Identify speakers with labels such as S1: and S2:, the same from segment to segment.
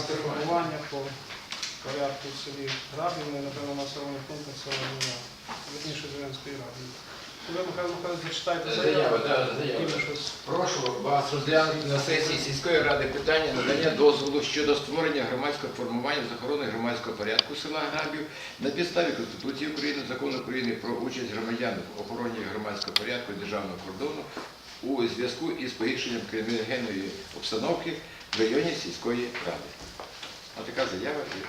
S1: громадське формування по порядку в селі Грабівне, напевно, населених пунктах села Міра, верніше Зеленської ради. Ви, Михайло Михайлович, зачитайте заяву.
S2: да, заява.
S1: Щось.
S2: Прошу вас розглянути на сесії сільської ради питання надання дозволу щодо створення громадського формування з охорони громадського порядку села Грабів на підставі Конституції України, Закону України про участь громадян в охороні громадського порядку і державного кордону у зв'язку із погіршенням криміногенної обстановки в районі сільської ради. А така заява від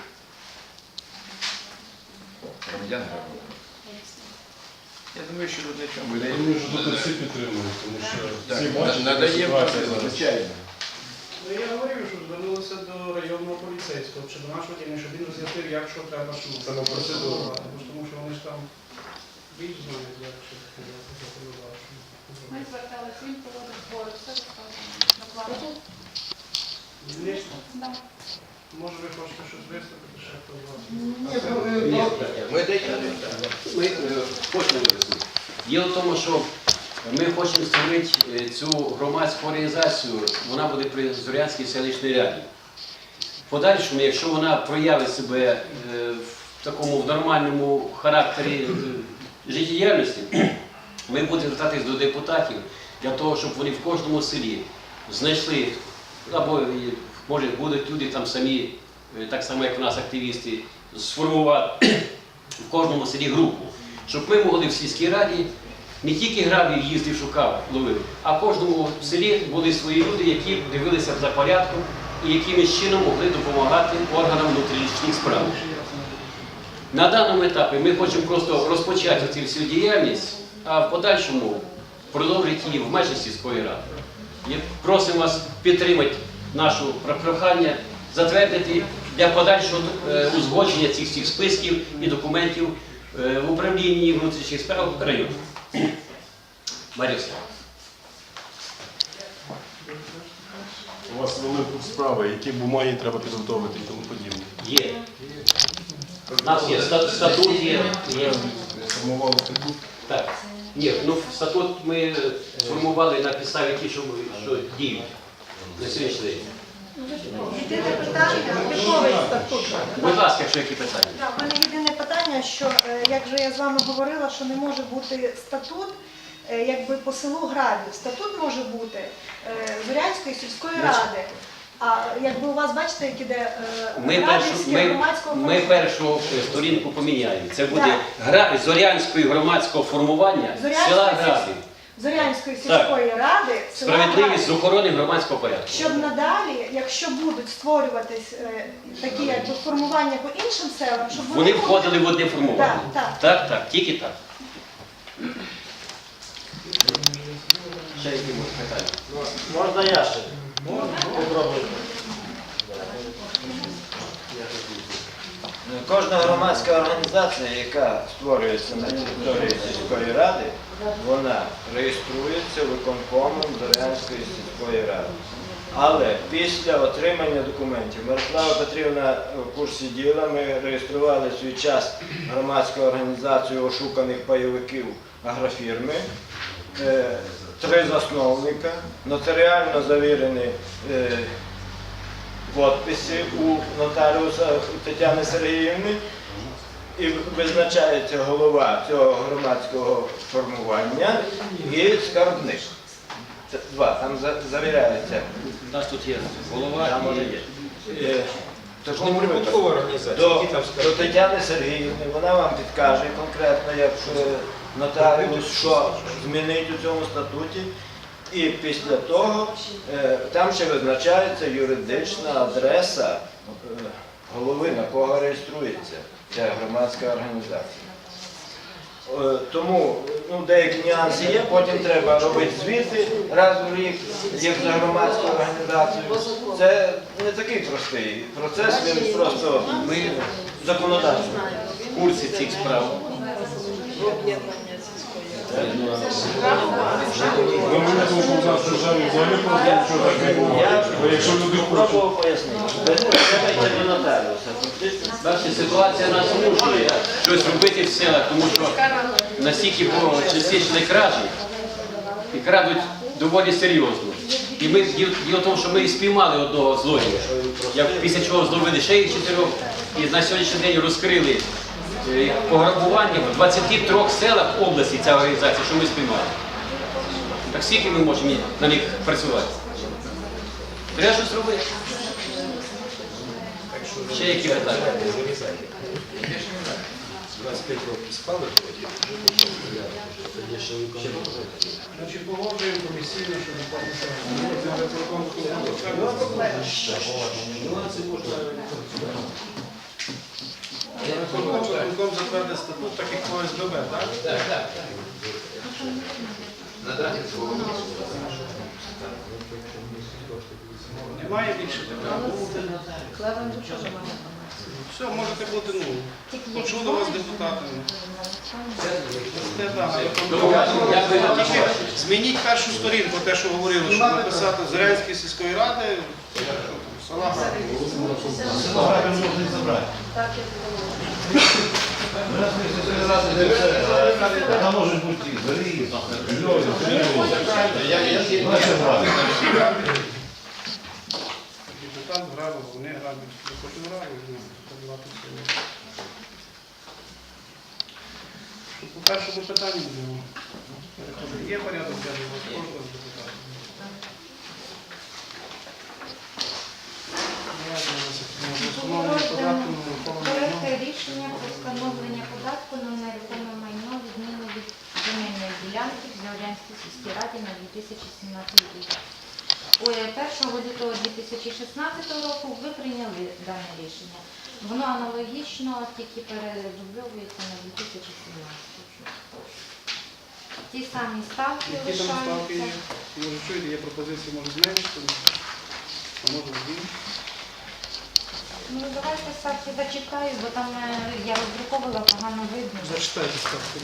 S2: громадян Грабів. Я думаю, що тут нічого буде.
S3: Я думаю, що тут всі підтримують, тому що всі бачать, яка
S2: надаємо
S3: ситуація зараз.
S2: звичайно.
S1: Ну, Я говорив, що звернулися до районного поліцейського, чи до нашого дільника, щоб він роз'яснив, як що треба чому.
S3: Це на процедуру.
S1: Тому що вони ж там більш знають, як що таке
S4: Ми зверталися, він проводив збори, все розказано. Накладно.
S1: Дільнична,
S4: Да.
S1: Може ви хочете щось виступити, ще хто з вас?
S2: Ми даємо.
S5: Ми е, хочемо вияснити. Діло в тому, що ми хочемо створити е, цю громадську організацію, вона буде при Зорянській селищній раді. В подальшому, якщо вона проявить себе е, в такому в нормальному характері життєдіяльності, ми будемо звертатись до депутатів для того, щоб вони в кожному селі знайшли, або може будуть люди там самі, е, так само як у нас активісти, сформувати в кожному селі групу, щоб ми могли в сільській раді не тільки грабів їздив, шукав, ловив, а в кожному селі були свої люди, які дивилися за порядком і якимось чином могли допомагати органам внутрішніх справ. На даному етапі ми хочемо просто розпочати цю всю діяльність, а в подальшому продовжити її в межах сільської ради. Просимо вас підтримати нашу прохання, затвердити для подальшого е, узгодження цих всіх списків і документів е, в управлінні внутрішніх справ району. Марюся.
S3: У вас велика справа, які бумаги треба підготовити і тому подібне.
S5: Є. У нас є статут є. є.
S3: Формували таку.
S5: Так. Ні, ну статут ми е, сформували на підставі ті, що, ми- що діють на сьогоднішній день.
S6: Єдине питання, типовий статут.
S5: Будь ласка, якщо які питання.
S6: Так, У мене єдине питання, що е, як же я з вами говорила, що не може бути статут е, якби по селу Грабів. Статут може бути е, Зорянської сільської ради. А якби у вас бачите, як іде е,
S5: Ми першу,
S6: Грабівське
S5: ми,
S6: громадського
S5: ми
S6: формування.
S5: першу е, сторінку поміняємо. Це буде гра Зорянської громадського формування
S6: Зорянської
S5: села
S6: сіль-
S5: Грабів.
S6: Зорянської сільської ради села
S5: Справедливість з охорони громадського порядку.
S6: Щоб надалі, якщо будуть створюватись е, такі якби формування по іншим селам, щоб
S5: Вони
S6: були-
S5: входили в одне формування.
S6: Так, так.
S5: Так, так, тільки так. Ще які можуть питання?
S7: Можна я ще? Попробую. Кожна громадська організація, яка створюється на території сільської ради, вона реєструється виконкомом Зорянської сільської ради. Але після отримання документів Мирослава Петрівна в курсі діла ми реєстрували свій час громадську організацію ошуканих пайовиків агрофірми. Е, Три засновника, нотаріально завірені е, підписи у нотаріуса Тетяни Сергіївни і визначається голова цього громадського формування і скарбник. Це два, там за- завіряється.
S5: У нас тут є голова
S7: Там може
S5: і
S7: є. Е, Тож не прибуткова організація. До, до Тетяни Сергіївни, вона вам підкаже конкретно, як е, нотаріус, що змінить у цьому статуті. І після того е, там ще визначається юридична адреса е, голови, на кого реєструється ця громадська організація. Е, Тому ну, деякі нюанси є, потім треба робити звіти раз в рік, як за громадську організацію. Це не такий простий процес, він просто
S5: ми
S7: законодавчий.
S5: в курсі цих справ.
S3: Не тому, що в нас державі взагалі просто нічого так не було. Бо якщо люди хочуть,
S7: спробував пояснити. Ви до нотаріуса. Фактично,
S5: ситуація нас змушує щось робити в селах, тому що настільки частішли кражі і крадуть доволі серйозно. І ми діло діло в тому, що ми і спіймали одного злодія. Як після чого зловили ще їх чотирьох, і на сьогоднішній день розкрили пограбування в 23 селах області ця організація, що ми спіймали. Так скільки ми можемо на них працювати? Треба щось робити. Ще які питання?
S3: 25 років спали, тоді ще
S1: Значить, погоджуємо комісійно, що не Виконком затвердить статут, так як по СББ, так?
S2: Так, так. Надати слово.
S1: Немає більше такого. Все, можете бути, ну, почули вас депутатами. Це так. Тільки Змініть першу сторінку, те, що говорили, щоб написати Зеленської сільської ради, що там, села Грабів.
S8: Там можуть бути зарі,
S2: Я- я- я-
S1: Депутат грабив, вони. Що По першому питанню будемо. Є порядок вас кожного з
S9: рішення про встановлення податку на нерухоме майно відміну від земельної ділянки в Заорянській сільській раді на 2017 рік. Ой, 1 лютого 2016 року ви прийняли дане рішення. Воно аналогічно, тільки передубльовується на 2017 Ті самі ставки
S1: Які там ставки є?
S9: лишаються.
S1: Може чуєте, є пропозиції, може зменшити, а може збільшити.
S9: Ну давайте ставки зачекаю, бо там е, я роздруковувала, погано видно.
S1: Зачитайте ставки.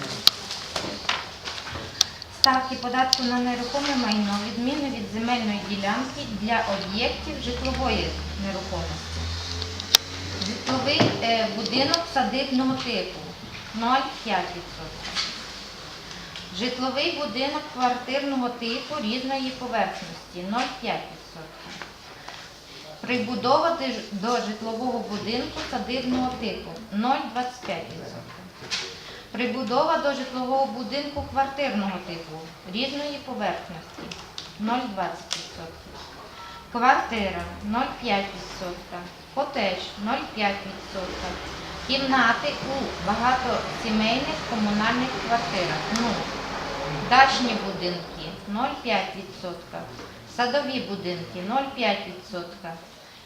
S9: Ставки податку на нерухоме майно відмінно від земельної ділянки для об'єктів житлової нерухомості. Житловий е, будинок садибного типу 0,5%. Житловий будинок квартирного типу різної поверхності 0,5%. Прибудова до житлового будинку садибного типу 0,25%. Прибудова до житлового будинку квартирного типу різної поверхності 0,20%. Квартира 0,5%. Котеж 0,5%. Кімнати у багатосімейних комунальних квартирах 0. Дачні будинки 0,5%. Садові будинки 0,5%.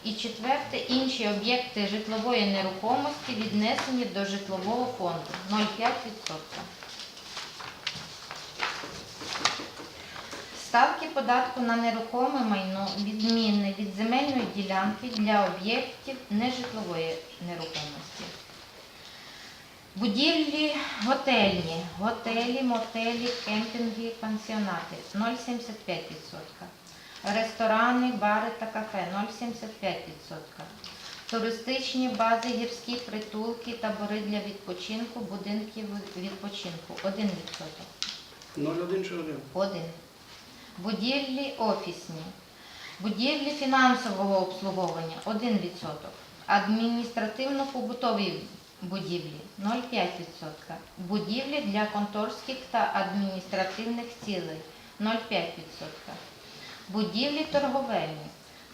S9: І четверте, інші об'єкти житлової нерухомості віднесені до житлового фонду 0,5%. Ставки податку на нерухоме майно відмінні від земельної ділянки для об'єктів нежитлової нерухомості. Будівлі готельні, готелі, мотелі, кемпінги, пансіонати 0,75%. Ресторани, бари та кафе 0,75%. Туристичні бази, гірські притулки, табори для відпочинку, будинки відпочинку 1%.
S1: 0,1 чи 1?
S9: 1. Будівлі офісні. Будівлі фінансового обслуговування 1%. Адміністративно-побутові будівлі 0,5%. Будівлі для конторських та адміністративних цілей 0,5%. Будівлі торговельні.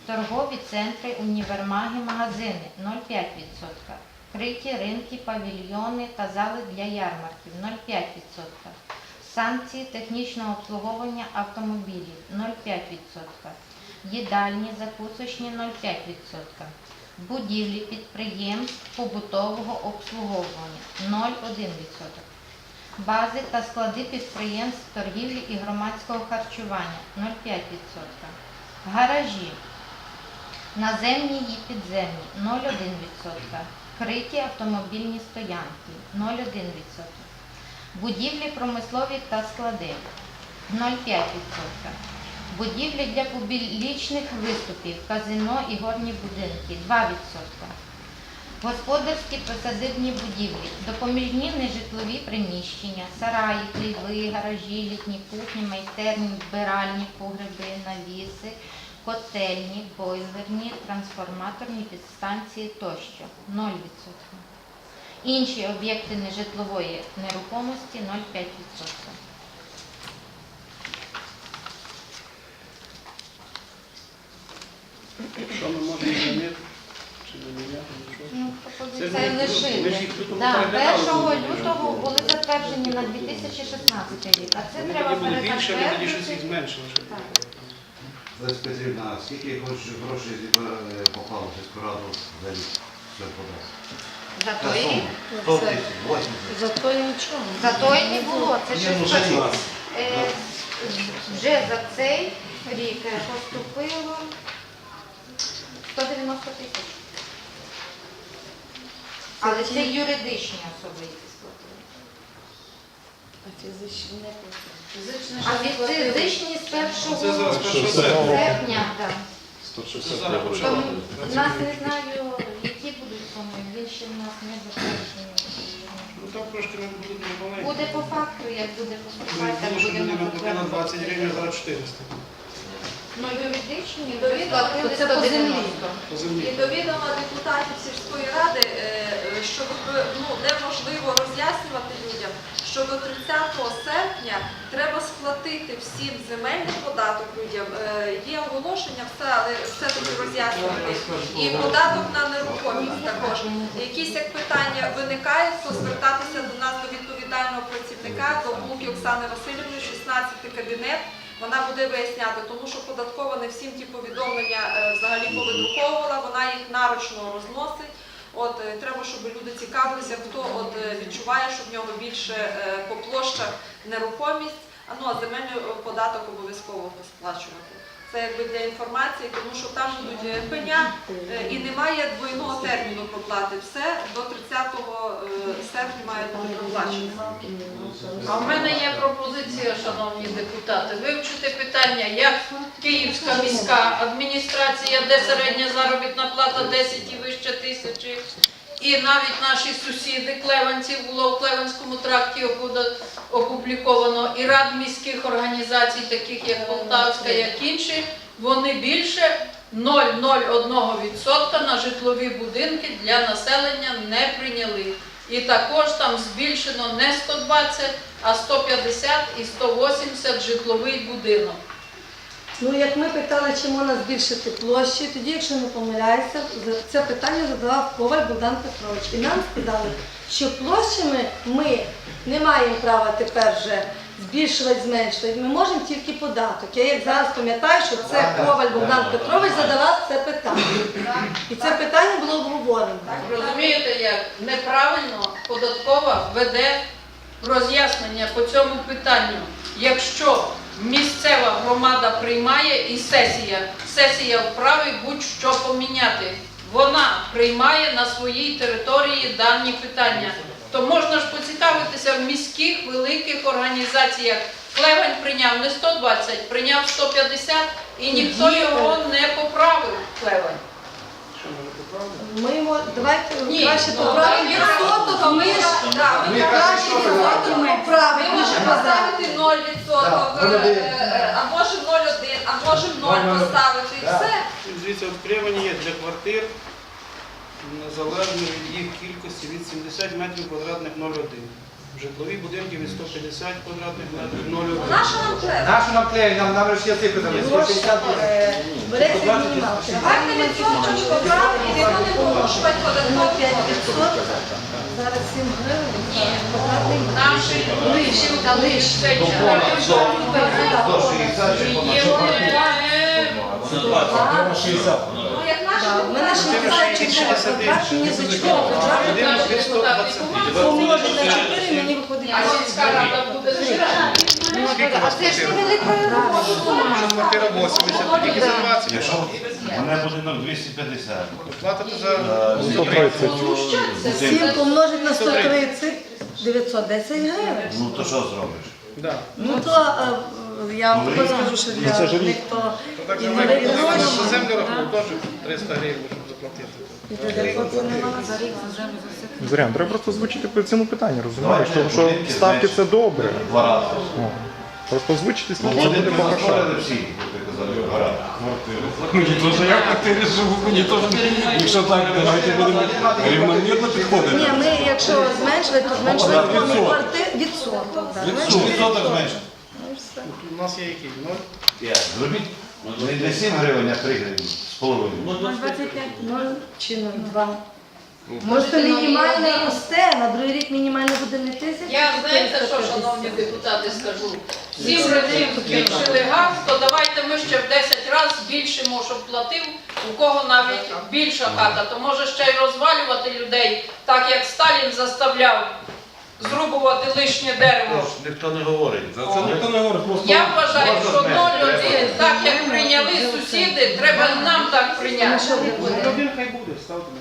S9: Торгові центри, універмаги, магазини 0,5%. Криті ринки, павільйони та зали для ярмарків 0,5%. Санкції технічного обслуговування автомобілів 0,5%. Їдальні, закусочні 0,5%. Будівлі підприємств побутового обслуговування 0,1%. Бази та склади підприємств торгівлі і громадського харчування 0,5%. Гаражі. Наземні і підземні 0,1%. Криті автомобільні стоянки 0,1%. Будівлі промислові та склади 0,5%. Будівлі для публічних виступів, казино і горні будинки 2%. Господарські присадибні будівлі, допоміжні нежитлові приміщення, сараї, хліви, гаражі, літні кухні, майстерні, вбиральні, погреби, навіси, котельні, бойлерні, трансформаторні підстанції тощо 0%. Інші об'єкти нежитлової нерухомості 0,5%.
S1: Що ми можемо змінити? Чи не міняти? нічого?
S9: Ну,
S1: Це тут
S9: Да, 1 лютого були затверджені на 2016 рік, а це
S1: Вони
S9: треба
S1: тоді були більше, ми тоді щось їх
S9: перезатвердити.
S1: зменшили.
S9: Так.
S8: Леся Петрівна, скільки хочеш грошей е, попало в сільську раду за рік? Все.
S9: За той рік?
S8: 100 тисяч, 80.
S6: Зато нічого.
S9: За той не було. Це
S8: Ні,
S9: ще
S8: ну, за рік.
S9: Е, вже за цей рік е, поступило 190 тисяч. Але це юридичні особи, які сплатили. А фізичні з
S1: Це зараз
S9: 1
S1: першого
S3: Це
S1: серпня.
S9: серпня, так.
S3: 160
S1: Зараз
S3: треба.
S1: почали.
S9: У нас не знаю, які будуть суми, він ще в нас не затверджений.
S1: Ну не буде
S9: по факту, як буде поступати, так
S1: було, що
S9: будемо
S1: людина 20 гривень, зараз 400.
S9: Ну, юридичні
S4: Довідомо,
S9: сплатили
S4: це по землі.
S9: 190.
S1: По землі.
S4: І до відома депутатів сільської ради, е, е, що ну, неможливо роз'яснювати людям, що до 30 серпня треба сплатити всім земельний податок людям. Е, Є оголошення, все, але все-таки роз'яснювати. І податок на нерухомість також. Якісь як питання виникають, то звертатися до нас, до відповідального працівника, до Блуки Оксани Васильівни, 16 кабінет. Вона буде виясняти, тому що податкова не всім ті повідомлення е, взагалі повидруковувала, вона їх нарочно розносить. От е, треба, щоб люди цікавилися, хто от е, відчуває, що в нього більше е, по площах нерухомість, а ну а земельний податок обов'язково сплачувати. Це якби для інформації, тому що там будуть пеня і немає двойного терміну проплати. Все до 30 е, серпня має бути проплачено.
S10: А в мене є пропозиція, шановні депутати, вивчити питання, як Київська міська адміністрація, де середня заробітна плата 10 і вище тисячі, і навіть наші сусіди Клеванців було в Клеванському тракті опубліковано, і рад міських організацій, таких як Полтавська, як інші, вони більше 0,01% на житлові будинки для населення не прийняли. І також там збільшено не 120, а 150 і 180 житловий будинок.
S11: Ну, як ми питали, чи можна збільшити площі, тоді, якщо не помиляюся, це питання задавав Коваль Богдан Петрович. І нам сказали, що площами ми не маємо права тепер вже збільшувати, зменшувати. Ми можемо тільки податок. Я як зараз пам'ятаю, що це Коваль Богдан Петрович задавав це питання. І це питання було обговорено.
S10: Розумієте, як неправильно податкова веде роз'яснення по цьому питанню. Якщо місцева громада приймає і сесія, сесія вправі будь-що поміняти. Вона приймає на своїй території дані питання. То можна ж поцікавитися в міських великих організаціях. Клевань прийняв не 120, прийняв 150 і ніхто його не поправив. Клевань.
S1: Ми
S11: давайте
S10: Ні,
S11: краще
S10: ну,
S11: поправимо відсоток,
S4: ми
S11: краще відсоток поправимо.
S4: Ми можемо поставити 0%, е, е, а можемо 0,1, а можемо 0 поставити. І все.
S1: Звідси от є для квартир, незалежно від їх кількості, від 70 метрів квадратних 0,1. Житлові будинки від 150 квадратних метрів 0.
S4: Наша нам треба.
S7: Нашу нам клею, нам нам ще цифри
S11: дали. 150. Береться мінімал.
S4: Давайте відсоточку брати і не будемо порушувати податково
S11: 5
S4: відсотків.
S11: Зараз 7 гривень. Квадратний
S10: Наші лиші, та лиш.
S8: До 60
S4: мене
S11: ще не знають,
S4: чи
S11: буде контракт, мені
S1: за чого контракт
S11: помножити на 4, мені виходить.
S10: А сільська рада буде збирати.
S9: А це ж невелика
S1: робота. Квартира 80, тільки за 20.
S8: Якщо мене будинок ну, 250,
S1: Платите за...
S11: е, на 130, 910 гривень.
S8: ну то що зробиш?
S11: Ну то е, я вам скажу, що для
S3: це ж
S11: них то
S1: То
S11: і не
S1: як за землю рахунок теж 300 гривень, щоб заплатити.
S9: Все.
S12: Зорян, треба просто озвучити по цьому питанню, розумієш? Тому що ставки це добре.
S8: Два рази.
S12: О, Просто озвучити
S8: Ну,
S12: буде
S8: казали.
S3: Мені теж я квартири живу, мені теж, якщо так, давайте будемо рівномірно підходити.
S11: Ні, ми якщо зменшили, то зменшили
S3: відсоток.
S11: відсоток. так.
S8: Відсоток
S1: У нас є який? Ноль?
S8: П'ять. Зробіть не не 7 гривень, а 3 гривні з половиною.
S9: 0,25.
S11: Ноль чи 0,2. Просто мінімальне росте, на другий рік мінімальне буде не тисяча.
S10: Я знаєте, що, шановні депутати, скажу? Сім разів збільшили газ, то давайте ми ще в 10 разів збільшимо, щоб платив, у кого навіть більша хата, то може ще й розвалювати людей, так як Сталін заставляв зрубувати лишнє дерево.
S8: Ніхто не говорить.
S3: За це ніхто не говорить, просто
S10: Я вважаю, що
S8: зменшити,
S10: 0,1, так як прийняли сусіди, треба нам так прийняти.
S1: Один хай буде, ставте на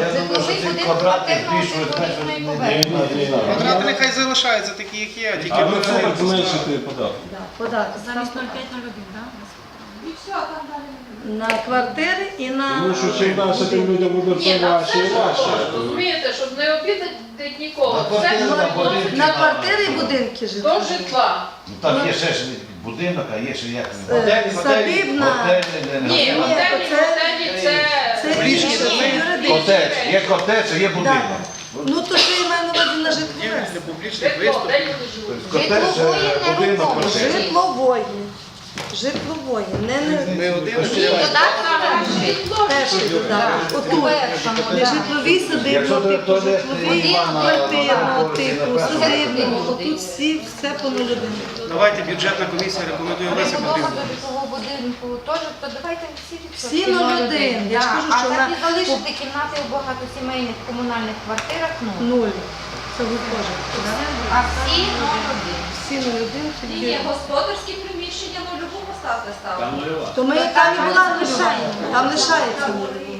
S8: Я думаю, що.
S1: Квадрати нехай залишаються такі, як є, тільки
S3: а
S1: ми
S3: ви це зменшити податки.
S11: Податки.
S9: Замість 0,5 0,1, так?
S11: На квартири і на...
S3: Тому що чим далі тим людям буде
S10: Ні,
S3: все
S10: на
S3: важче
S10: все
S3: і
S10: ж
S3: важче.
S10: розумієте, щоб не обідати нікого.
S8: На
S10: Все
S8: квартири, на будинки.
S11: На квартири і будинки
S10: до житла.
S8: Ну так є ще ж будинок, а є ще як
S11: Е, Садибна.
S8: Не-
S10: Ні,
S8: не-
S10: готелі,
S11: це-
S10: готелі це...
S11: Це.
S8: Котець, є котець, а є будинок.
S11: Ну то що я маю на увазі на житлове?
S10: Житло, де люди живуть?
S8: Котець,
S9: Житлової
S8: будинок,
S9: нерухомості.
S8: котець.
S11: Житлової. Житлової. Не, не...
S1: Ми один
S9: Додаток житло.
S11: Перший додаток. Отут. Не житлові
S8: Якщо то-
S11: типу
S8: то не-
S11: житлові,
S8: не
S11: а
S8: на-
S11: квартирного
S8: на-
S11: типу,
S8: на-
S11: садибні. Отут всі, все по.
S1: Давайте бюджетна комісія рекомендує Лесі
S9: Перебудова
S1: Петрівну.
S9: до житлового будинку теж, то давайте всі відсотки.
S11: Всі 0,1. Я ж
S9: Да,
S11: кажу,
S9: а
S11: що
S9: так і залишити кімнати у багатосімейних комунальних квартирах, ну.
S11: Нуль. Це гуртожитки, да?
S9: А всі 0,1.
S11: Всі 0,1
S4: Ні, є господарські приміщення нульову поставте ставку.
S11: То ми там і була лишаємо. Там лишається нуль.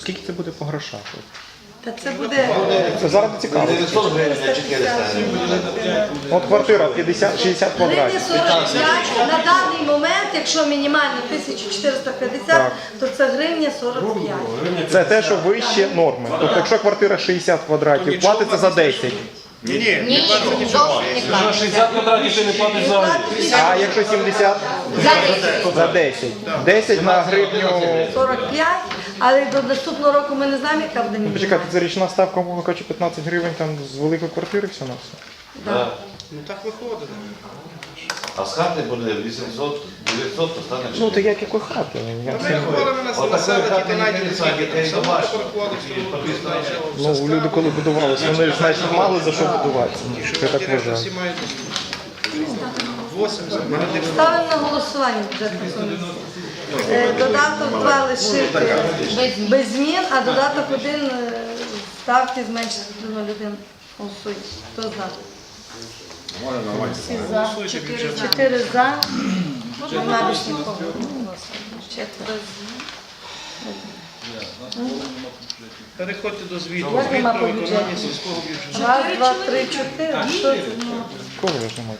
S12: Скільки це буде по грошах?
S11: Та це буде...
S12: Це зараз цікаво.
S8: 900 гривень, а 400 гривень.
S12: От квартира 50, 60 квадратів.
S11: 45, на даний момент, якщо мінімальний 1450,
S12: Так.
S11: то це гривня 45.
S12: Це те, що вище норми. Тобто, якщо квартира 60 квадратів, платиться за 10.
S1: Ні, ні,
S9: Ні, зовсім не
S3: Вже 60 квадратів ти не платиш взагалі.
S12: А якщо 70? За 10. 10 на гривню.
S11: 45, але до наступного року ми не знаємо, яка буде мінімальна.
S12: Почекайте, це річна ставка, мовно кажучи, 15 гривень там з великої квартири все на все.
S1: Ну так виходить.
S8: А з хати буде 800, 900, то стане
S12: Ну, то як якої хати? Я
S1: Ми
S12: це-
S1: рахували на
S8: Отакої
S1: населення,
S8: хати
S1: найдені
S8: не
S1: скільки
S8: садять,
S1: там
S8: і
S1: село
S8: домашні.
S1: переходить,
S8: І
S1: село
S8: по 200
S1: переходить.
S12: Ну, люди коли будувалися, вони ж значить мали за що будуватися. Я так вважаю.
S1: Всі мають 8
S11: Ставимо на голосування бюджетну комісію. Е, Додаток 2 лишити без змін, а додаток 1 ставки зменшити до 0,1. Голосуємо. Хто за? Всі за.
S1: Чотири бюджет.
S11: 4 за. Нема більш нікого. Четверо.
S1: Переходьте до звіту.
S11: Як
S1: Звіт
S11: нема
S1: про
S11: по
S1: виконання
S11: бюджету?
S1: сільського бюджету.
S11: Раз, два, три, чотири. Що це? Ну,
S12: немає.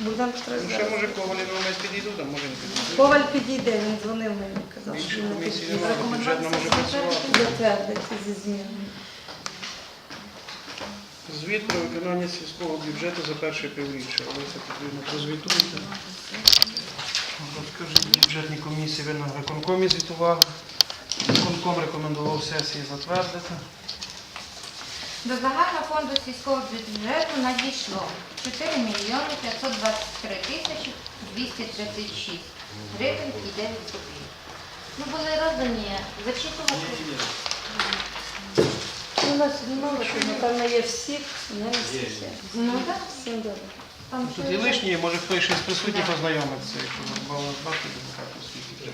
S11: Богдан
S1: Ну, може на може не підійду.
S11: Коваль підійде, він дзвонив мені, казав, що він не
S1: комісії
S11: підійде.
S1: немає, бюджетна може працювати.
S11: Затвердити зі змінами.
S1: Звіт про виконання сільського бюджету за перше півріччя. Олеся Петрівна, прозвітуйте. Розкажіть бюджетній комісії, ви на виконкомі звітували. Виконком рекомендував сесії затвердити.
S9: До загального фонду сільського бюджету надійшло 4 мільйони 523 тисячі 236 гривень і 9 копійок. Ну, були роздані, зачитувати.
S11: У нас мало чого, напевно, є всіх, не всіх.
S9: Ну, так.
S11: Всім добре.
S9: Там
S1: Тут
S9: ще
S1: і лишні, може хтось ще з присутніх познайомиться, якщо ви бачите депутатів освіті.